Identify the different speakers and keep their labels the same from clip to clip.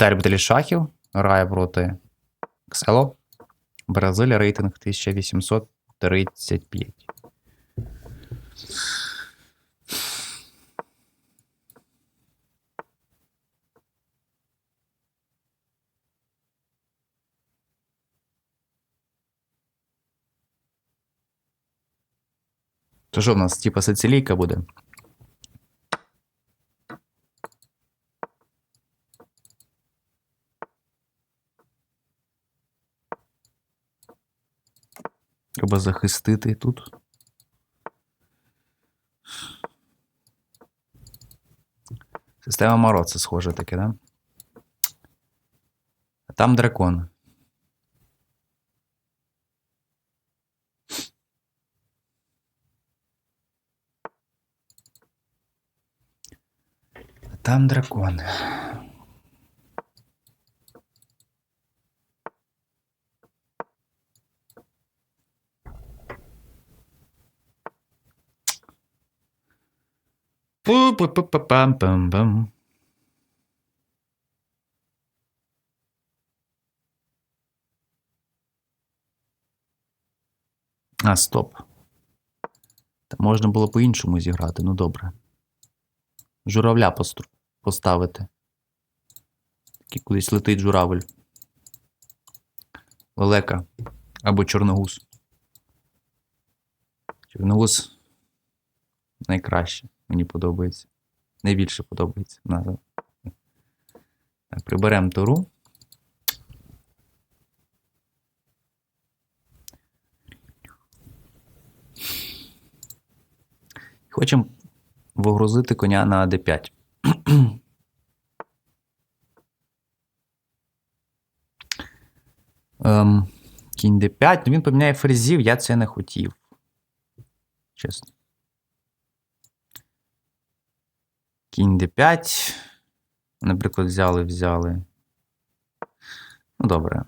Speaker 1: Віталій любителі шахів грає проти Ксело. Бразилія рейтинг 1835. То що в нас, типа соціалійка буде? Треба захистити тут. Система Моро, це схоже таке, да? А там дракон. Там дракон. А, стоп. Та можна було по-іншому зіграти, ну добре. Журавля поставити. Такий кудись летить журавель. Лелека. Або чорногуз. Чорногуз найкраще. Мені подобається. Найбільше подобається. назва. Приберемо туру. Хочемо вогрузити коня на d5. ем, кінь d5, ну він поміняє ферзів, я це не хотів. Чесно. Кінь d5. Наприклад, взяли, взяли. Ну, добре.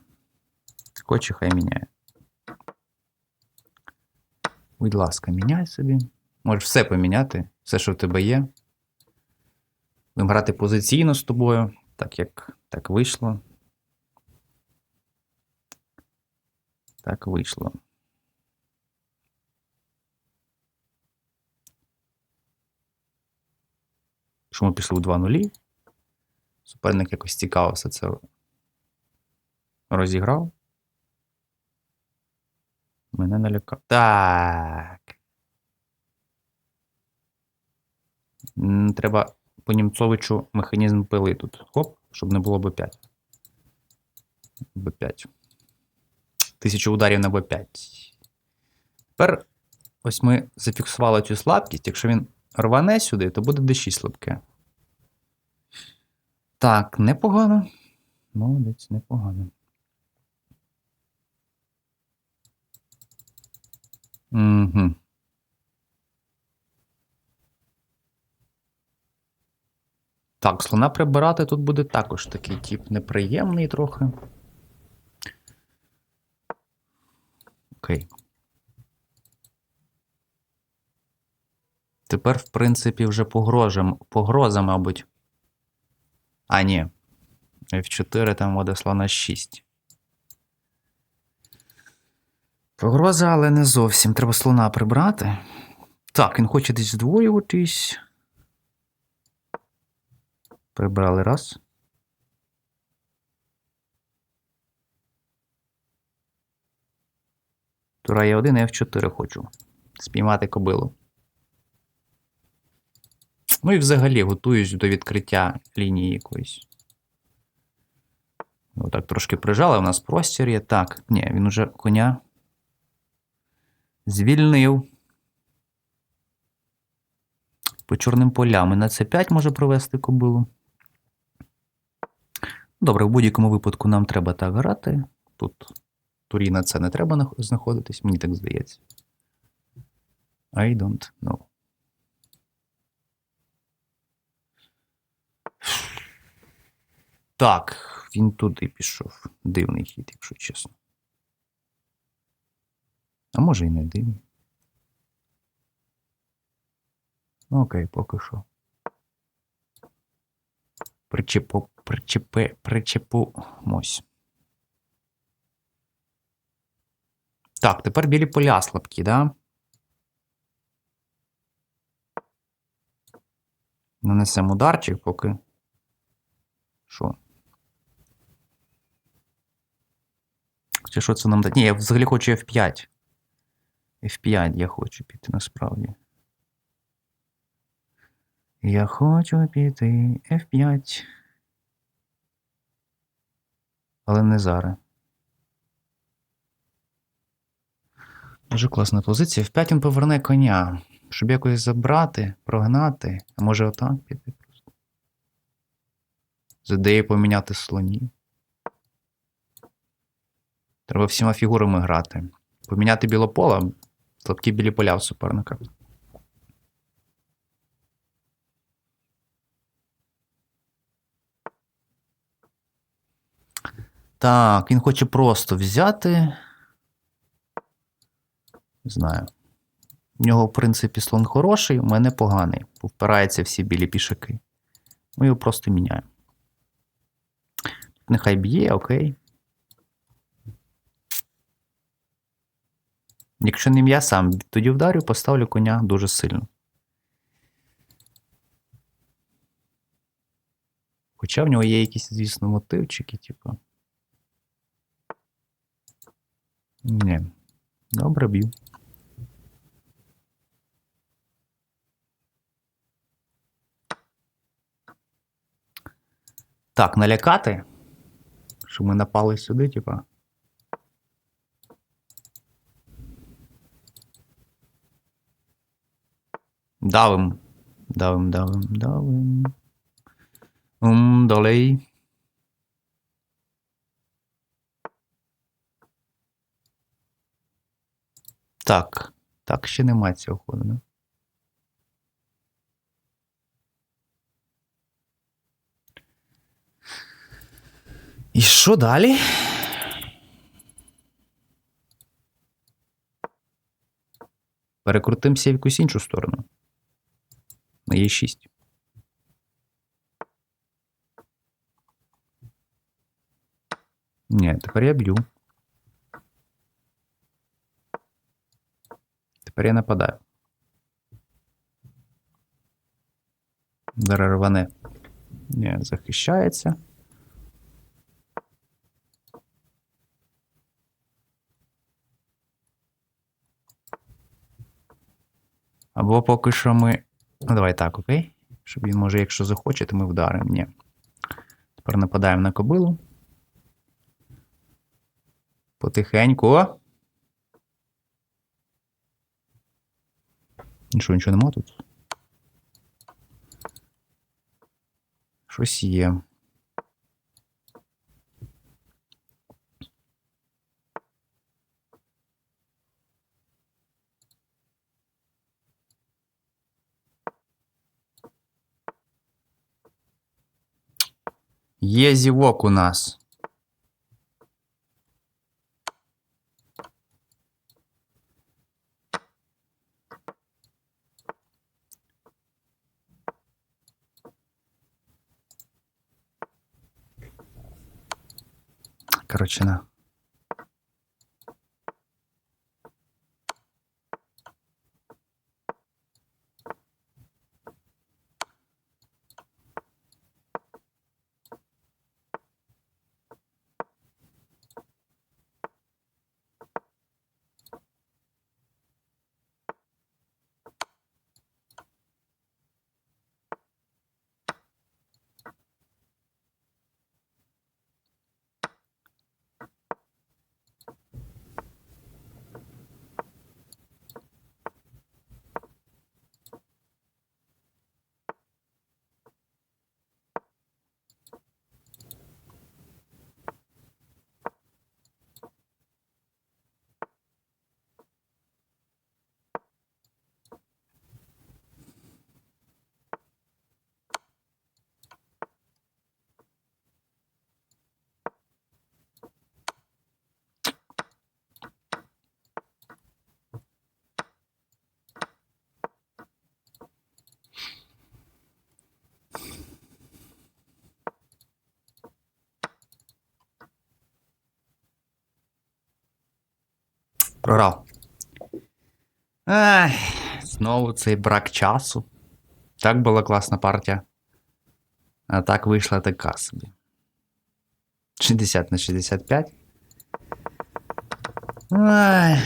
Speaker 1: Хоче, хай міняє. Будь ласка, міняй собі. Можеш все поміняти, все, що в тебе є. Будемо грати позиційно з тобою, так як так вийшло. Так вийшло. Якщо ми пішли у 2 нулі, суперник якось цікаво все це розіграв. Мене налякав. Так. Треба по Німцовичу механізм пили тут. Хоп, щоб не було Б5. Б5. Тисячу ударів на Б5. Тепер ось ми зафіксували цю слабкість. Якщо він рване сюди, то буде D6 слабке. Так, непогано. Молодець, непогано. Угу. Так, слона прибирати тут буде також такий тип неприємний трохи. Окей. Тепер, в принципі, вже погрожа, погроза, мабуть. А, ні. F4 там вода слона 6. Погроза, але не зовсім. Треба слона прибрати. Так, він хоче десь здвоюватись. Прибрали раз. Тура є 1 і F4 хочу. Спіймати кобилу. Ну і взагалі готуюсь до відкриття лінії якоїсь. Отак трошки прижали, у нас простір є. Так, ні, він уже коня звільнив. По чорним полям. І на С5 може провести кобилу. Добре, в будь-якому випадку нам треба так грати. Тут турі на це не треба знаходитись, мені так здається. I don't know. Так, він туди пішов. Дивний хід, якщо чесно. А може і не дивний. Ну, окей, поки що. Причіп, причепи, причепумось. Так, тепер білі поля слабкі, да? Нанесемо ударчик, поки. Що? Чи що це нам дає? Ні, я взагалі хочу F5. F5 я хочу піти насправді. Я хочу піти F5. Але не зараз. Дуже класна позиція. В 5 він поверне коня. Щоб якось забрати, прогнати. А може отак піти просто. З ідеєю поміняти слонів. Треба всіма фігурами грати. Поміняти білопола, слабкі білі поля в суперника. Так, він хоче просто взяти. Не знаю. У нього, в принципі, слон хороший, у мене поганий. Впираються всі білі пішаки. Ми його просто міняємо. Нехай б'є, окей. Якщо не я сам, тоді вдарю, поставлю коня дуже сильно. Хоча в нього є якісь, звісно, мотивчики, типу. Ні. Добре б'ю. Так, налякати. Щоб ми напали сюди, типа. Давим. Давим, давим, давим. Ум, долей. Так. Так, ще немає цього ходу, не? І що далі? Перекрутимося в якусь іншу сторону. На Е6. Ні, тепер я б'ю. Тепер я нападаю. Зараз рване. Ні, захищається. Або поки що ми. Ну, давай так, окей? Щоб він, може, якщо захоче, то ми вдаримо. Ні. Тепер нападаємо на кобилу. Потихеньку. Нічого, нічого нема тут. Щось є. Є у нас. Короче, на. Програв. Ай, знову цей брак часу. Так була класна партія. А так вийшла така собі. 60 на 65. Ай.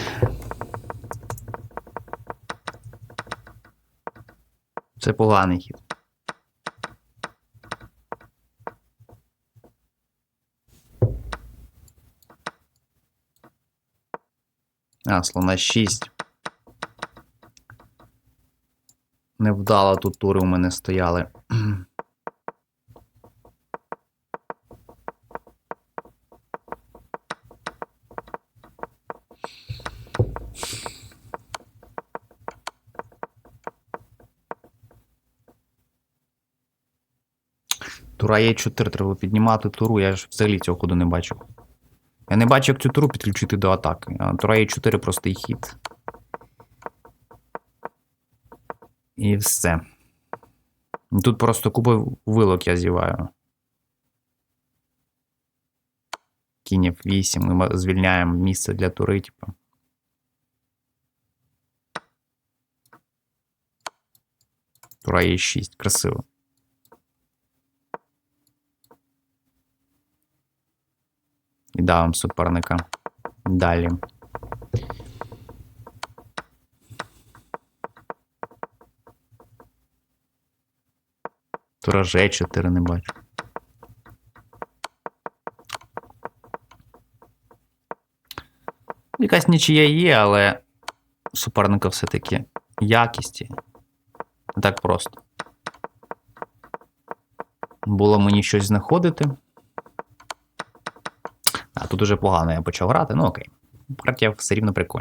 Speaker 1: Це поганий хід. А, слона 6. Невдало тут тури у мене стояли. Тура є 4 треба піднімати туру, я ж взагалі цього ходу не бачу. Я не бачу, як цю туру підключити до атаки. Тура є 4 простий хід. І все. Тут просто купа вилок я зіваю. Кінь 8 ми звільняємо місце для тури, типу. Тура є 6, красиво. І давим суперника. Далі. Тура Ж4 не бачу. Якась нічия є, але суперника все-таки якісті. Не так просто. Було мені щось знаходити. А тут уже погано я почав грати, ну окей. Партія все рівно прикольна.